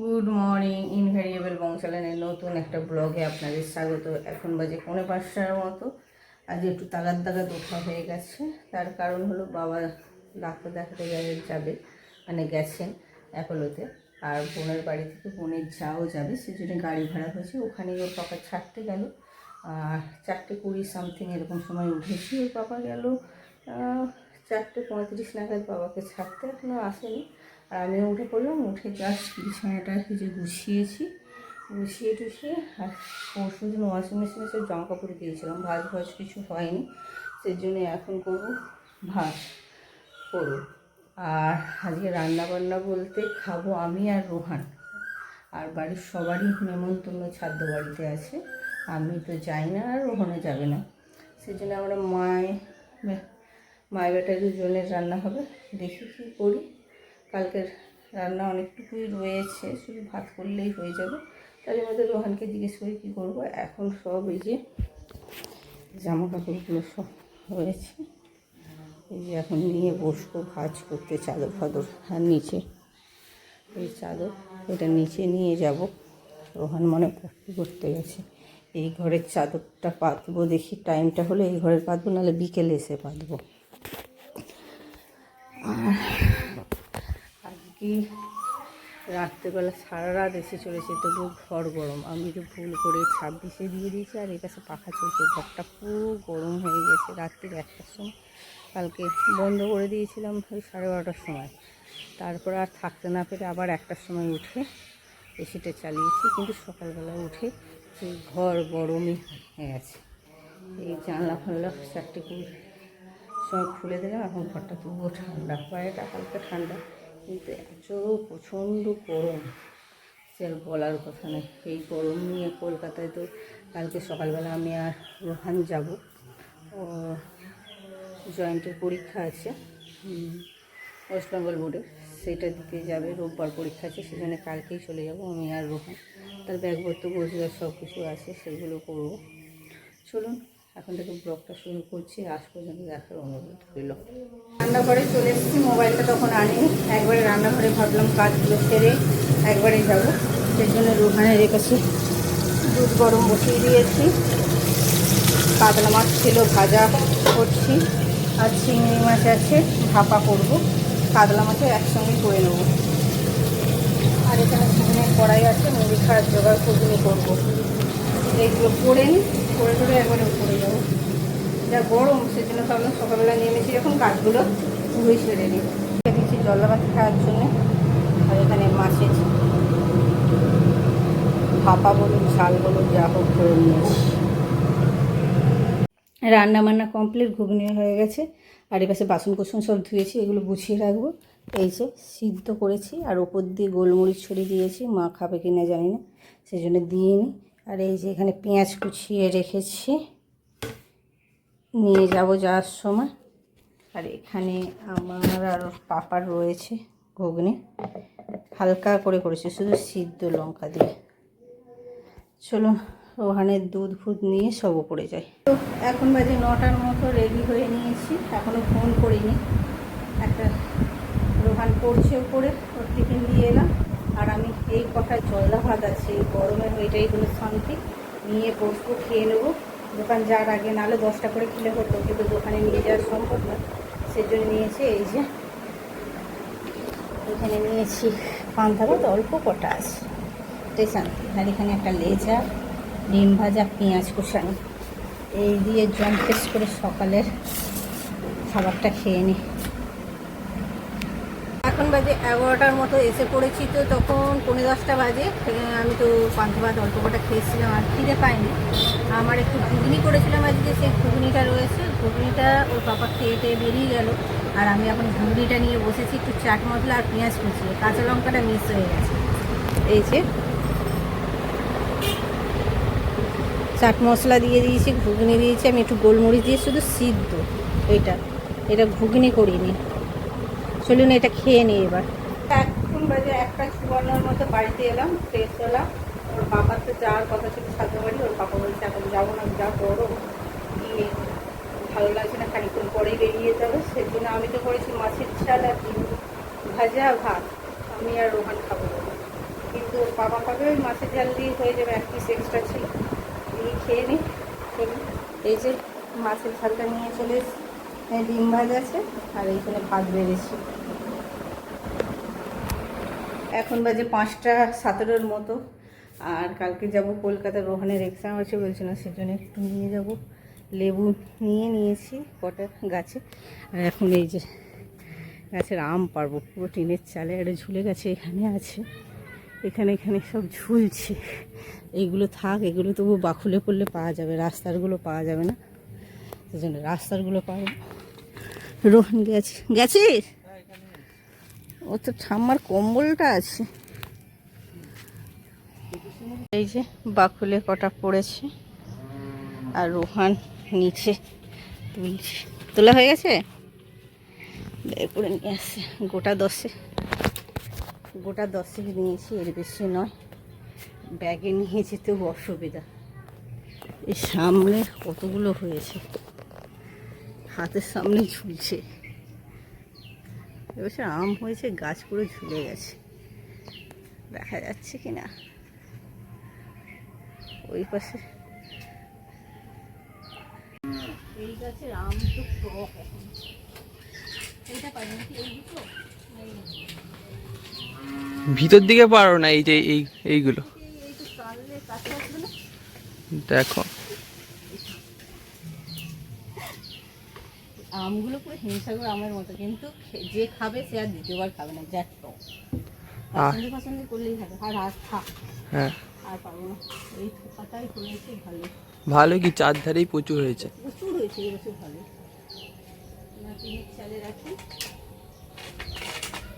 Good morning invariable বংশালনের নতুন একটা ব্লগে আপনাদের স্বাগত। এখন বাজে পৌনে পাঁচটার মতো। আজ একটু তাগাদ তাগাদ ওঠা হয়ে গেছে। তার কারণ হলো বাবা ডাক্তার দেখাতে গেলে যাবে মানে গেছেন অ্যাপোলোতে। আর বোনের বাড়ি থেকে বোনের যাও যাবে, সেজন্য গাড়ি ভাড়া হয়েছে। ওখানে ওর পাপা ছাড়তে গেল। আর চারটে কুড়ি সামথিং এরকম সময় উঠেছি ওর পাপা গেল। চারটে পঁয়ত্রিশ নাগাদ বাবাকে ছাড়তে এখনও আসেনি। আর আমিও উঠে পড়লাম, উঠে জাস্ট বিছানাটা যে গুছিয়েছি। গুছিয়ে টুছিয়ে আর পরশু দিন ওয়াশিং মেশিনে সব জামা কাপড় দিয়েছিলাম, ভাজ ভাজ কিছু হয়নি। সেই জন্য এখন করব ভাত করব আর আজকে রান্না বান্না বলতে খাব আমি আর রোহান। আর বাড়ির সবারই নেমন্তন্ন ছাদ্য বাড়িতে আছে। আমি তো যাই না আর রোহনও যাবে না। সেই জন্য আমরা মায় মায় বেটা দুজনের রান্না হবে। দেখি কী করি। কালকের রান্না অনেকটুকুই রয়েছে, শুধু ভাত করলেই হয়ে যাবে। তার মধ্যে রোহানকে জিজ্ঞেস করি কী করব। এখন সব এই যে জামা কাপড়গুলো সব রয়েছে। এই যে এখন নিয়ে বসবো ভাজ করতে চাদর ফাদর আর নিচে। এই চাদর এটা নিচে নিয়ে যাব। রোহান মনে পট্টি করতে গেছে। এই ঘরের চাদরটা পাতবো দেখি, টাইমটা হলে এই ঘরের পাতবো, নাহলে বিকেলে এসে পাতবো। আজকে রাত্রেবেলা সারা রাত এসে চলেছে তবু ঘর গরম। আমি তো ভুল করে ছাব্বিশে দিয়ে দিয়েছি, আর কাছে পাখা চলছে, ঘরটা পুরো গরম হয়ে গেছে রাত্রির একটার সময়। কালকে বন্ধ করে দিয়েছিলাম ওই সাড়ে বারোটার সময়। তারপর আর থাকতে না পেরে আবার একটার সময় উঠে এসিটা চালিয়েছি, কিন্তু সকালবেলা উঠে সেই ঘর গরমই হয়ে গেছে। এই জানলা ফানলা চারটে কুড়ি সব খুলে দিলাম, এখন ঘরটা তবুও ঠান্ডা। বাইরেটা হালকা ঠান্ডা। কিন্তু এত প্রচণ্ড গরম। সে আর বলার কথা নেই। এই গরম নিয়ে কলকাতায় তো কালকে সকালবেলা আমি আর রোহান যাব। ও জয়েন্টের পরীক্ষা আছে। ওয়েস্ট বেঙ্গল বোর্ডে সেটা দিতে যাবে। রোববার পরীক্ষা আছে। সেজন্য কালকেই চলে যাব আমি আর রোহান। তার ব্যাগপত্র গোছগাছ সব কিছু আছে। সেগুলো করব। চলুন এখন থেকে ব্লগটা শুরু করছি, আজ পর্যন্ত দেখার অনুরোধ রইল। রান্নাঘরে চলে এসেছি, মোবাইলটা তখন আনি। একবারে রান্নাঘরে ভাবলাম কাজগুলো সেরে একবারে যাব। সেই জন্য রোহানের কাছে দুধ গরম বসিয়ে দিয়েছি। কাতলা মাছ ছিল, ভাজা করছি। আর চিংড়ি মাছ আছে, ভাপা করব। কাতলা মাছও একসঙ্গে করে নেব। আর এখানে ঘুগনের কড়াই আছে, মুড়ি খাওয়ার জোগাড় ঘুগনি করব। এইগুলো করে নিই। করে করে একবারে উপরে যাব। যা গরম, সেজন্য ভাবলাম সকালবেলা নেমেছি যখন কাজগুলো ধুয়ে সেরে নিই। দিচ্ছি জল্লাভাত খাওয়ার জন্য, আর এখানে মাছের ভাপা বলুন, ঝাল বলুন, যা হোক করে নিয়েছি রান্না বান্না কমপ্লিট ঘুগনি হয়ে গেছে। আর এ পাশে বাসন কোসন সব ধুয়েছি, এগুলো গুছিয়ে রাখব। এই যে সিদ্ধ করেছি, আর ওপর দিয়ে গোলমরিচ ছড়িয়ে দিয়েছি, মা খাবে কি না জানি না সেই জন্য দিয়ে নিই। আর এই যে এখানে পেঁয়াজ কুচিয়ে রেখেছি। নিয়ে যাব যাওয়ার সময়। আর এখানে আমার আর পাপার রয়েছে, ঘুগনি। হালকা করে করেছি, শুধু সিদ্ধ লঙ্কা দিয়ে। চলুন ওখানে দুধ ফুদ নিয়ে সব উপরে যাই। তো এখন বাজে নটার মতো রেডি হয়ে নিয়েছি। এখনও ফোন করিনি। একটা রোহান পড়ছে উপরে, ওর টিফিন দিয়ে এলাম। আর আমি এই কটা জল্লা ভাত আছে গরমের ওইটাই হলো শান্তি। নিয়ে বসবো খেয়ে নেব। দোকান যাওয়ার আগে নাহলে দশটা করে খেলে হতো, কিন্তু দোকানে নিয়ে যাওয়া সম্ভব না। সেজন্য নিয়েছি এই যে, এখানে নিয়েছি পান্তা ভাত অল্প কটা আছে। এটাই শান্তি। আর এখানে একটা লেজা, ডিম ভাজা, পেঁয়াজ কুচানো। এই দিয়ে জম্পেস করে সকালের খাবারটা খেয়ে নিই এখন বাজে এগারোটার মতো এসে পড়েছি তো তখন পনেরো দশটা বাজে আমি তো পান্তা ভাত অল্প কটা খেয়েছিলাম আর খিদে পাইনি আমার একটু ঘুগনি করেছিলাম আজকে, সেই ঘুগনিটা রয়েছে। ঘুগনিটা ওর পাপা খেয়ে টেয়ে বেরিয়ে গেল। আর আমি এখন ঘুগনিটা নিয়ে বসেছি একটু চাট মশলা আর পেঁয়াজ কুচিয়ে। কাঁচা লঙ্কাটা মিস হয়ে গেছে। এই যে চাট মশলা দিয়ে দিয়েছি, ঘুগনি দিয়েছি। আমি একটু গোলমরিচ দিয়ে শুধু সিদ্ধ, এটা। এটা ঘুগনি করিনি। চলুন এটা খেয়ে নিই এবার। এখন বাজে একটা চুয়ান্নর মতো বাড়িতে এলাম ফ্রেশ হলাম। ওর বাবার তো যাওয়ার কথা ছিল সাথে বাড়ি ওর বাবা বলছে এখন যাব না যা গরম গিয়ে ভালো লাগছে না খানিক্ষণ পরেই বেরিয়ে যাবে। সেজন্য আমি তো করেছি মাছের ঝাল আর ডিম ভাজা ভাত। আমি আর রোহান খাব। কিন্তু তো বাবা পাবে ওই মাছের জাল দিয়ে হয়ে যাবে এক পিস এক্সট্রা ছিল। দিয়ে খেয়ে নিই এই যে মাছের ঝালটা নিয়ে চলে এসেছি। এখানে ডিম ভাজা আছে আর এইখানে ভাত বেড়েছি। এখন বাজে পাঁচটা সতেরোর মতো। আর কালকে যাব কলকাতা রোহানের এক্সাম আছে বলছে না, সেজন্য একটু নিয়ে যাব। লেবু নিয়ে নিয়েছি কটা গাছে। আর এখন এই যে গাছের আম পারব, পুরো টিনের চালে একটা ঝুলে গেছে, এখানে আছে। এখানে এখানে সব ঝুলছে। এইগুলো থাক, এগুলো তবু বাখুলে পড়লে পাওয়া যাবে, রাস্তারগুলো পাওয়া যাবে না। সেজন্য রাস্তারগুলো পাবো রোহন গেছে। গেছিস? ও তো ঠাম্মার কম্বলটা আছে। এই যে বাকুলে কটা পড়েছে। আর রোহান নিচে তুলছে। তোলা হয়ে গেছে? বের করে নিয়ে আসছে। গোটা দশে। গোটা দশে নিয়েছি, এর বেশি নয়। ব্যাগে নিয়ে যেতেও অসুবিধা। এই সামনে কতগুলো হয়েছে? হাতের সামনে ঝুলছে। এবছর আম হয়েছে গাছ পুরো ঝুলে গেছে। দেখা যাচ্ছে কি না ওই পাশে। এই গাছের আম তো টক এখন। এইটা পাইনি কি এই দুটো? ভিতর দিকে পারো না এই যে এই এইগুলো। দেখো। আমগুলো পুরো হিংসাগর আমের মতো কিন্তু খে- যে খাবে সে আর দ্বিতীয়বার খাবে না যা টক। পছন্দ পছন্দ করলেই হবে আর আর থাক হ্যাঁ। আর পারব না। এই থোকাটাই হয়েছে ভালো। ভালো কি? চারধারেই প্রচুর হয়েছে। প্রচুর হয়েছে এবছর ভালো। চালে রাখি।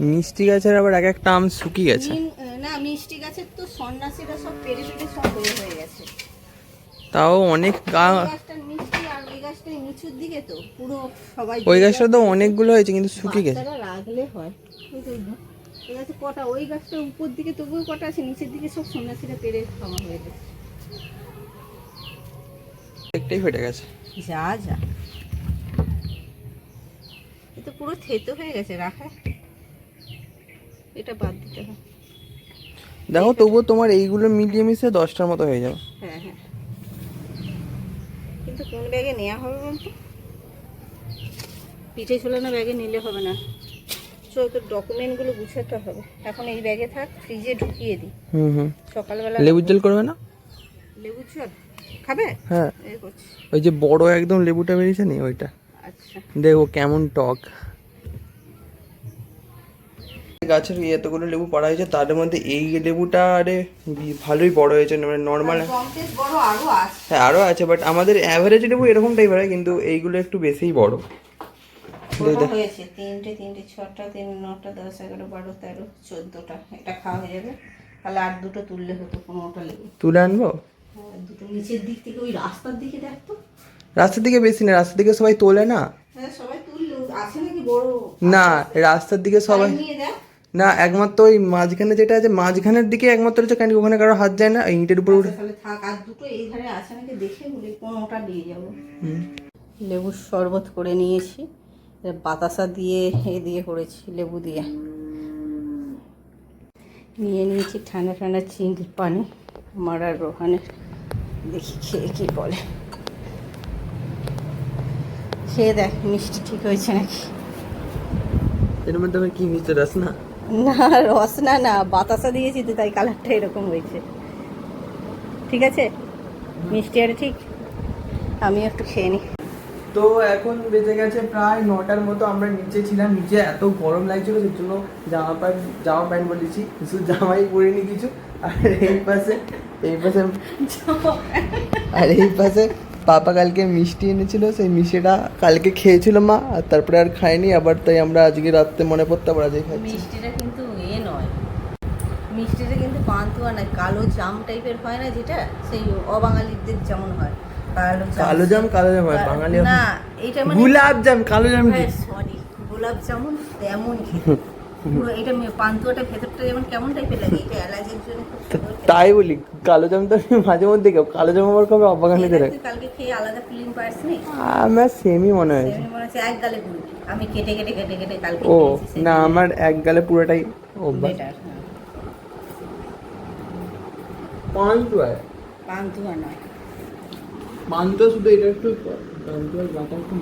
মিষ্টি গাছের আবার এক একটা আম শুকিয়ে গেছে। না মিষ্টি গাছের তো সন্ন্যাসীরা সব পেরে পেরে সব হয়ে হয়ে গেছে। তাও অনেক গা মিষ্টি আর ওই গাছটা নিচুর দিকে তো পুরো সবাই ওই গাছটা তো অনেকগুলো হয়েছে কিন্তু শুকিয়ে গেছে। রাখলে হয়। ওই গাছে কটা ওই গাছটা উপর দিকে তবুও কটা আছে নিচের দিকে সব সন্ন্যাসীরা পেরে খাওয়া হয়ে গেছে। একটাই ফেটে গেছে। যা যা। এ তো পুরো থেতো হয়ে গেছে রাখা। এটা বাদ দিতে হবে দেখো তবুও তোমার এইগুলো মিলিয়ে মিশে দশটার মতো হয়ে যাবে। হ্যাঁ হ্যাঁ। কিন্তু কোন ব্যাগে নেওয়া হবে বলতো? পিঠে ছোলানো ব্যাগে নিলে হবে না। চো তোর ডকুমেন্টগুলো গুছাতে হবে। এখন এই ব্যাগে থাক ফ্রিজে ঢুকিয়ে দিই হুম হুম। সকালবেলা লেবুর জল করবে না? লেবুর জল? খাবে? হ্যাঁ। ওই যে বড় একদম লেবুটা বেরিয়েছে নি ওইটা। আচ্ছা। দেখো কেমন টক। গাছের এতগুলো লেবু পড়া হয়েছে তার মধ্যে এই লেবুটা আরে ভালোই বড় হয়েছে মানে নর্মাল আছে। হ্যাঁ আরও আছে বাট আমাদের অ্যাভারেজ লেবু এরকম টাইপের হয় কিন্তু এইগুলো একটু বেশিই বড়। হয়েছে তিনটে তিনটে ছটা তিন নটা দশ এগারো বারো তেরো চোদ্দোটা এটা খাওয়া হয়ে যাবে। তাহলে আর দুটো তুললে হতো পনেরোটা লেবু। তুলে আনব? হ্যাঁ, দুটো নিচের দিক থেকে ওই রাস্তার দিকে দেখতো রাস্তার দিকে বেশি না রাস্তার দিকে সবাই তোলে না? হ্যাঁ সবাই তুললো আছে নাকি বড়? না রাস্তার দিকে সবাই না একমাত্র ওই মাঝখানে যেটা আছে মাঝখানের দিকে একমাত্র হচ্ছে কেন কি ওখানে কারও হাত যায় না এই ইটের উপর উঠে। তাহলে থাক আর দুটো এই ধারে আছে নাকি দেখে বলি? পনেরোটা নিয়ে যাব। লেবুর শরবত করে নিয়েছি বাতাসা দিয়ে এ দিয়ে করেছি লেবু দিয়ে। নিয়ে নিয়েছি ঠান্ডা ঠান্ডা চিংড়ির পানি আমার আর রোহানের। দেখি খেয়ে কি বলে। খেয়ে দেখ মিষ্টি ঠিক হয়েছে নাকি? এর মধ্যে কি মিশতে রাস না? না রস না না বাতাসা দিয়েছি তো তাই কালারটা এরকম হয়েছে। ঠিক আছে? মিষ্টি আর ঠিক আমি একটু খেয়ে নিই তো এখন বেজে গেছে প্রায় নটার মতো আমরা নিচে ছিলাম নিচে এত গরম লাগছিল সেই জন্য জামা প্যান্ট জামা প্যান্ট বলেছি কিছু জামাই পরিনি কিছু। আর এই পাশে এই পাশে আর এই পাশে পাপা কালকে মিষ্টি এনেছিল সেই মিষ্টিটা কালকে খেয়েছিল মা আর তারপরে আর খাইনি আবার তাই আমরা আজকে রাত্রে মনে পড়তে আবার আজকে খাচ্ছি। মিষ্টিটা কিন্তু এ নয়। মিষ্টিটা কিন্তু পান্তুয়া নয় কালো জাম টাইপের হয় না যেটা? সেই অবাঙালিদের যেমন হয়। কালো জাম। কালো জাম হয় বাঙালি না এটা মানে গুলাব জাম কালো জাম কি? সরি গোলাপ জামুন তেমন খেতে। পুরো এটা মে- পান্তুয়াটা ভেতরটা যেমন কেমন টাইপের লাগে এটা জন্য। তাই বলি কালো জাম তো আমি মাঝে মধ্যে খাও কালো জাম আবার কবে অবাগানিতে এটা রাখে কালকে খেয়ে আলাদা ফিলিং আমার সেমই মনে হয়েছে এমনি মনে হচ্ছে এক গালে পুরো আমি কেটে কেটে কেটে কেটে কালকে ও না আমার এক গালে পুরোটাই ও বেটার পান্তুয়া? পান্তুয়া নয়। পান্তুয়া শুধু এটা একটু পান্তুয়ার গাটা একটু